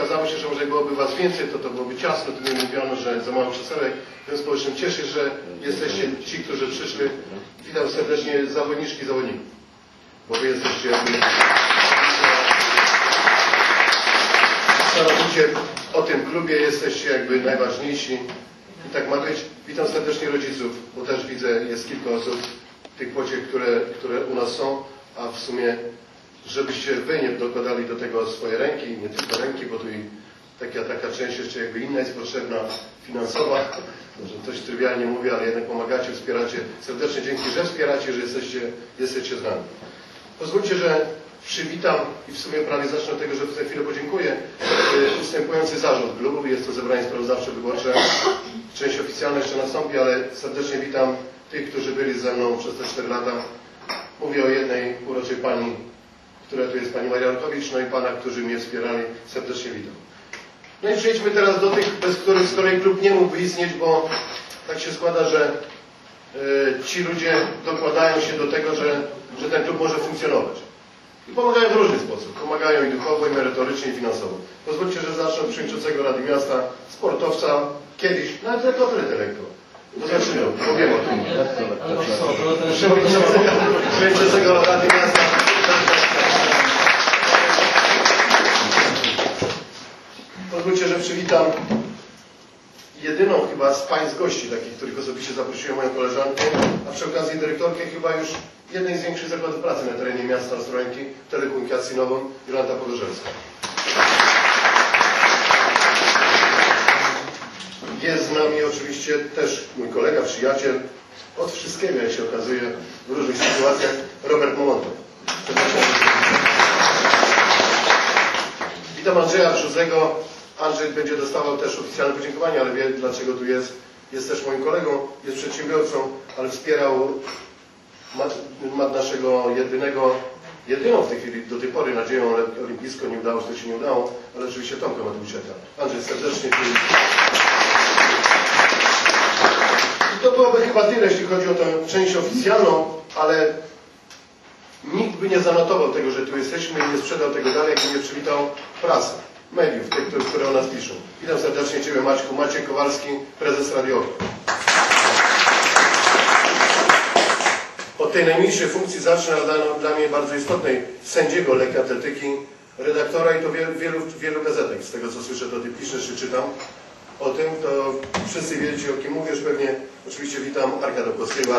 okazało się, że może byłoby Was więcej, to to byłoby ciasno, to mi mówiono, że za mało krzesełek. W związku z czym cieszę się, że jesteście ci, którzy przyszli. Witam serdecznie zawodniczki i zawodników, bo Wy jesteście stanowicie o tym klubie, jesteście jakby najważniejsi i tak ma być. Witam serdecznie rodziców, bo też widzę, jest kilka osób tych płocie, które, które u nas są, a w sumie, żebyście Wy nie dokładali do tego swoje ręki, nie tylko ręki, bo tu i taka, taka część jeszcze jakby inna jest potrzebna, finansowa, może coś trywialnie mówię, ale jednak pomagacie, wspieracie. Serdecznie dzięki, że wspieracie, że jesteście, jesteście z nami. Pozwólcie, że przywitam i w sumie prawie zacznę od tego, że w tę chwilę podziękuję. y, Ustępujący zarząd klubu, jest to zebranie sprawozdawcze wyborcze. Część oficjalna jeszcze nastąpi, ale serdecznie witam tych, którzy byli ze mną przez te 4 lata. Mówię o jednej uroczej pani, która tu jest, pani Maria Orkowicz, no i pana, którzy mnie wspierali. Serdecznie witam. No i przejdźmy teraz do tych, bez których z klub nie mógłby istnieć, bo tak się składa, że y, ci ludzie dokładają się do tego, że, że ten klub może funkcjonować. I pomagają w różny sposób. Pomagają i duchowo, i merytorycznie, i finansowo. Pozwólcie, że zacznę od przewodniczącego Rady Miasta, sportowca, kiedyś, nawet lekko lekko. To zaczynał, powiem o tym. Przewodniczącego Rady Miasta. Przywitam jedyną chyba z Państw gości, takich, których osobiście zaprosiłem moją koleżankę, a przy okazji dyrektorkę chyba już jednej z większych zakładów pracy na terenie miasta Ostrołęki, telekomunikacyjnową, Jolanta Podorzelska. Jest z nami oczywiście też mój kolega, przyjaciel, od wszystkiego, jak się okazuje, w różnych sytuacjach, Robert Momontow. Witam Andrzeja Brzuzego. Andrzej będzie dostawał też oficjalne podziękowanie, ale wie dlaczego tu jest. Jest też moim kolegą, jest przedsiębiorcą, ale wspierał ma, ma naszego jedynego, jedyną w tej chwili, do tej pory nadzieją olimpijską, nie udało się, to się nie udało, ale oczywiście Tomka Matusiaka. Andrzej, serdecznie Ci. I to byłoby chyba tyle, jeśli chodzi o tę część oficjalną, ale nikt by nie zanotował tego, że tu jesteśmy i nie sprzedał tego dalej, jakby nie przywitał prasę, mediów, tych, które, o nas piszą. Witam serdecznie Ciebie Maćku, Maciej Kowalski, prezes radiowy. Od tej najmniejszej funkcji zacznę dla, dla mnie bardzo istotnej sędziego lekki atletyki, redaktora i to wielu, wielu, wielu gazetek. Z tego co słyszę, to Ty piszesz czy czytam o tym, to wszyscy wiecie o kim mówisz pewnie. Oczywiście witam Arka Dobkowskiego.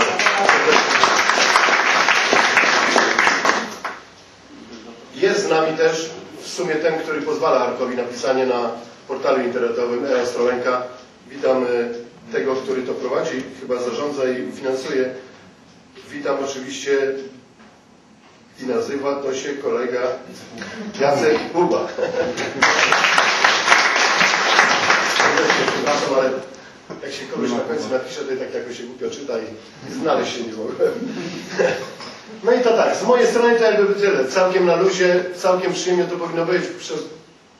Jest z nami też w sumie ten, który pozwala Arkowi na pisanie na portalu internetowym e-Ostrołęka. Witam y, tego, który to prowadzi, chyba zarządza i finansuje. Witam oczywiście i nazywa to się kolega Jacek Buba. Przepraszam, ale jak się komuś na końcu napisze, to i tak jakoś się głupio czyta i znaleźć się nie mogłem. No i to tak, z mojej strony to jakby tyle. Całkiem na luzie, całkiem przyjemnie to powinno być. Prze,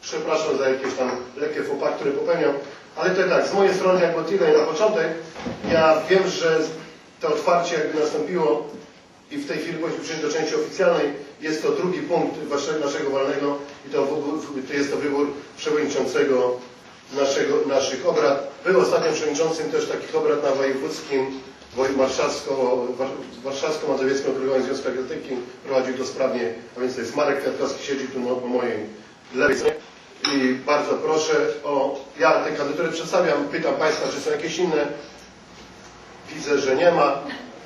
przepraszam za jakieś tam lekkie pas, które popełniam. Ale to tak, z mojej strony jakby tyle i na początek. Ja wiem, że to otwarcie jakby nastąpiło i w tej chwili powinniśmy przejść do części oficjalnej. Jest to drugi punkt naszego walnego i to, to jest to wybór przewodniczącego naszego, naszych obrad. Był ostatnio przewodniczącym też takich obrad na wojewódzkim Woj- Warszawsko, War- Warszawsko-Mazowieckim Okręgowym Związku Atletyki. Prowadził to sprawnie, a więc to jest Marek Kwiatkowski, siedzi tu po mojej lewej stronie. I bardzo proszę o, ja te kandydatury przedstawiam, pytam Państwa, czy są jakieś inne. Widzę, że nie ma.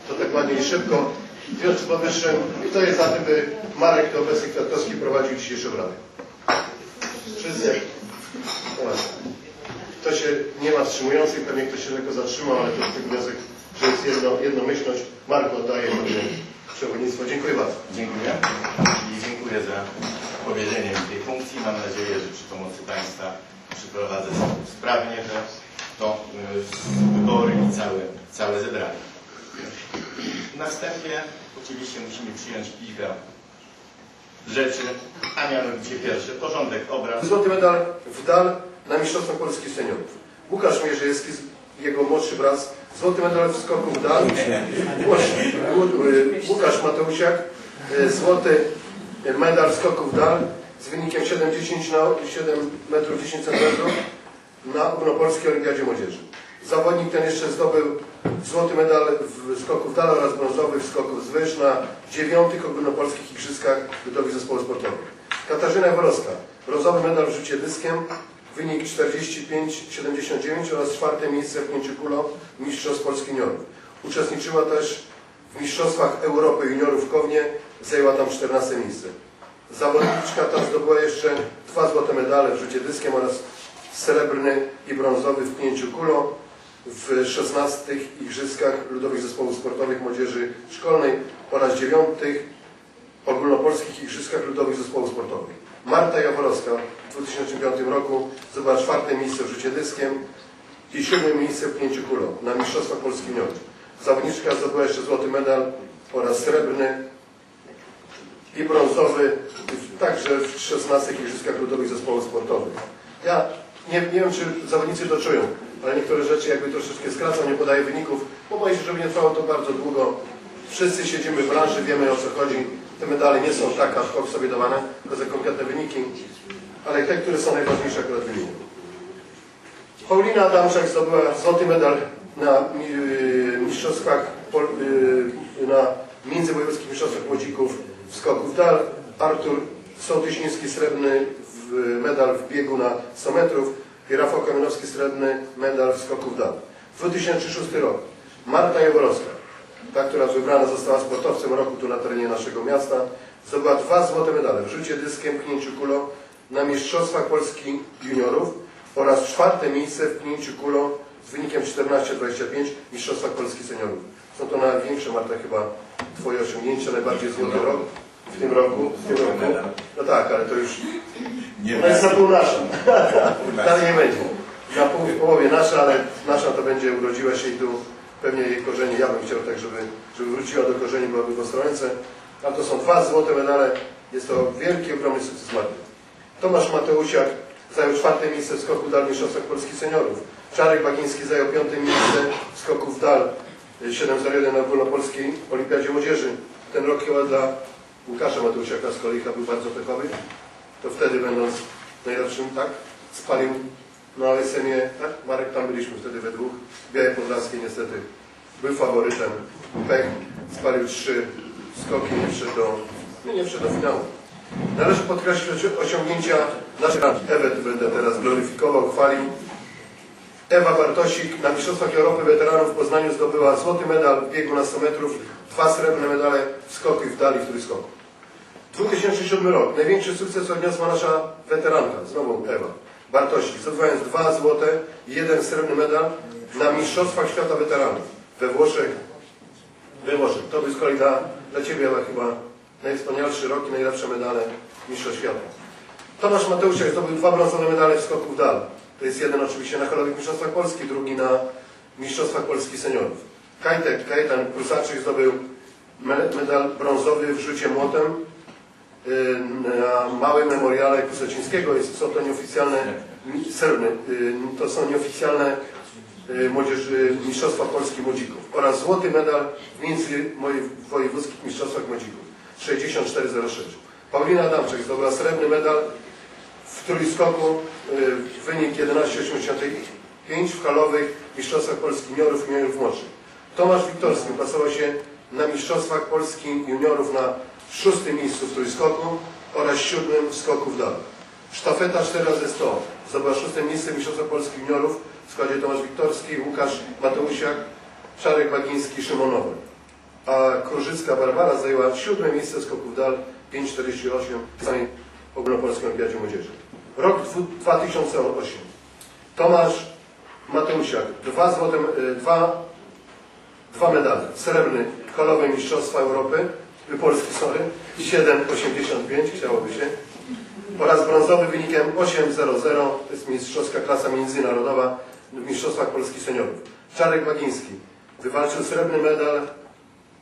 To tak ładnie i szybko. W związku z powyższym, kto jest za tym, by Marek Teobecki Kwiatkowski prowadził dzisiejsze obrady? Wszyscy? Kto się nie ma wstrzymujących, pewnie ktoś się lekko zatrzymał, ale to jest tylko wniosek, że jest jedno, jednomyślność. Marko oddaję Tobie przewodnictwo. Dziękuję bardzo. Dziękuję i dziękuję za powierzenie mi tej funkcji. Mam nadzieję, że przy pomocy Państwa przeprowadzę sprawnie te, to y, wybory i całe, całe zebranie. Na wstępie oczywiście musimy przyjąć kilka rzeczy, a mianowicie pierwsze, porządek obrad. Złoty medal w dal na Mistrzostwo Polski Seniorów. Łukasz Mierzejewski, jego młodszy brat, złoty medal w skoku y, Łukasz Mateusiak, y, złoty medal w skoku w dal. z wynikiem 7,10 na 7 metrów 10 cm na ogólnopolskiej olimpiadzie młodzieży. Zawodnik ten jeszcze zdobył złoty medal w skoku w dal oraz brązowy w skoku z wyż na dziewiątych ogólnopolskich igrzyskach ludowych zespołów sportowych. Katarzyna Jaworowska, brązowy medal w rzucie dyskiem, wynik 45,79 oraz czwarte miejsce w pięciu kulą Mistrzostw Polski Juniorów. Uczestniczyła też w Mistrzostwach Europy Juniorów w Kownie, zajęła tam 14 miejsce. Zawodniczka ta zdobyła jeszcze dwa złote medale w rzucie dyskiem oraz srebrny i brązowy w pięciu kulą w 16 Igrzyskach Ludowych Zespołów Sportowych Młodzieży Szkolnej oraz 9 Ogólnopolskich Igrzyskach Ludowych Zespołów Sportowych. Marta Jaworowska w 2005 roku zdobyła czwarte miejsce w rzucie dyskiem i siódme miejsce w pięciu kulą na Mistrzostwach Polski Juniorów. Zawodniczka zdobyła jeszcze złoty medal oraz srebrny i brązowy także w 16 Igrzyskach Ludowych Zespołów Sportowych. Ja nie, nie wiem, czy zawodnicy to czują, ale niektóre rzeczy jakby troszeczkę skracam, nie podaję wyników, bo boję się, żeby nie trwało to bardzo długo. Wszyscy siedzimy w branży, wiemy o co chodzi. Te medale nie są tak ad hoc sobie dawane, za konkretne wyniki, ale te, które są najważniejsze akurat wymienię. Paulina Adamczak zdobyła złoty medal na y, mistrzostwach, y, na międzywojewódzkich mistrzostwach młodzików w skoku w dal. Artur Sołtysiński srebrny medal w biegu na 100 metrów i Rafał Kamienowski srebrny medal w skoku w dal. 2006 rok. Marta Jaworowska, ta, która wybrana została sportowcem roku tu na terenie naszego miasta, zdobyła dwa złote medale w rzucie dyskiem, pchnięciu kulą na Mistrzostwach Polski Juniorów oraz czwarte miejsce w pchnięciu kulą z wynikiem 14-25 w Mistrzostwach Polski Seniorów. Są to największe, Marta, chyba Twoje osiągnięcia, najbardziej złoty rok w tym roku. W tym roku. No tak, ale to już Nie to jest na pół nasza. nasza. Dalej nie będzie. Na pół w połowie nasza, ale nasza to będzie urodziła się i tu pewnie jej korzenie. Ja bym chciał tak, żeby, żeby wróciła do korzeni, byłaby w Ostrołęce. A to są dwa złote medale. Jest to wielki, ogromny sukces Marty. Tomasz Mateusiak zajął czwarte miejsce w skoku dal Mistrzostwach Polskich Seniorów. Czarek Bagiński zajął piąte miejsce w skoku w dal y, 701 na Ogólnopolskiej Olimpiadzie Młodzieży. Ten rok chyba dla Łukasza Mateusiaka z kolei był bardzo pechowy. To wtedy będąc najlepszym, tak, spalił na ASM-ie, tak, Marek, tam byliśmy wtedy we dwóch. Białe Podlaskie niestety był faworytem. Pech spalił trzy skoki, nie wszedł do, nie, wszedł do finału. Należy podkreślić osiągnięcia naszych Ewę tu będę teraz gloryfikował, chwalił. Ewa Bartosik na Mistrzostwach Europy Weteranów w Poznaniu zdobyła złoty medal w biegu na 100 metrów, dwa srebrne medale w skoku i w dali w trójskoku. 2007 rok. Największy sukces odniosła nasza weteranka, znowu Ewa Bartosik, zdobywając dwa złote i jeden srebrny medal na Mistrzostwach Świata Weteranów we Włoszech. We Włoszech. To by z kolei dla, dla Ciebie Ewa, chyba najwspanialszy rok i najlepsze medale Mistrzostw Świata. Tomasz Mateusiak zdobył dwa brązowe medale w skoku w dal. To jest jeden oczywiście na halowych Mistrzostwach Polski, drugi na Mistrzostwach Polski Seniorów. Kajtek, Kajetan Prusaczyk zdobył me- medal brązowy w rzucie młotem na małym memoriale Kusocińskiego. Jest, są to nieoficjalne, mi- srebrne, y, to są nieoficjalne y, młodzieży Mistrzostwa Polski Młodzików oraz złoty medal w międzywojewódzkich Mistrzostwach Młodzików 6406. Paulina Adamczyk zdobyła srebrny medal w trójskoku y, wynik 11,85 w halowych Mistrzostwach Polski Juniorów i Juniorów Młodszych. Tomasz Wiktorski plasował się na Mistrzostwach Polski Juniorów na szóstym miejscu w trójskoku oraz siódmym w skoku w dal. Sztafeta 4x100 zdobyła szóste miejsce w Mistrzostwach Polski Juniorów w składzie Tomasz Wiktorski, Łukasz Mateusiak, Czarek Bagiński, Szymonowy. A Korzycka Barbara zajęła siódme miejsce w skoku w dal 5,48 w samej ogólnopolskiej olimpiadzie młodzieży. Rok dwu- 2008. Tomasz Mateusiak, dwa złote, y, dwa, dwa medale. Srebrny, halowe Mistrzostwa Europy, Polski, sorry, 7,85 chciałoby się. Oraz brązowy wynikiem 8,00, to jest mistrzowska klasa międzynarodowa w Mistrzostwach Polski Seniorów. Czarek Bagiński wywalczył srebrny medal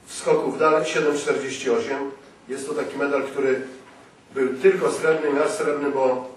w skoku w dal 7,48. Jest to taki medal, który był tylko srebrny, aż srebrny, bo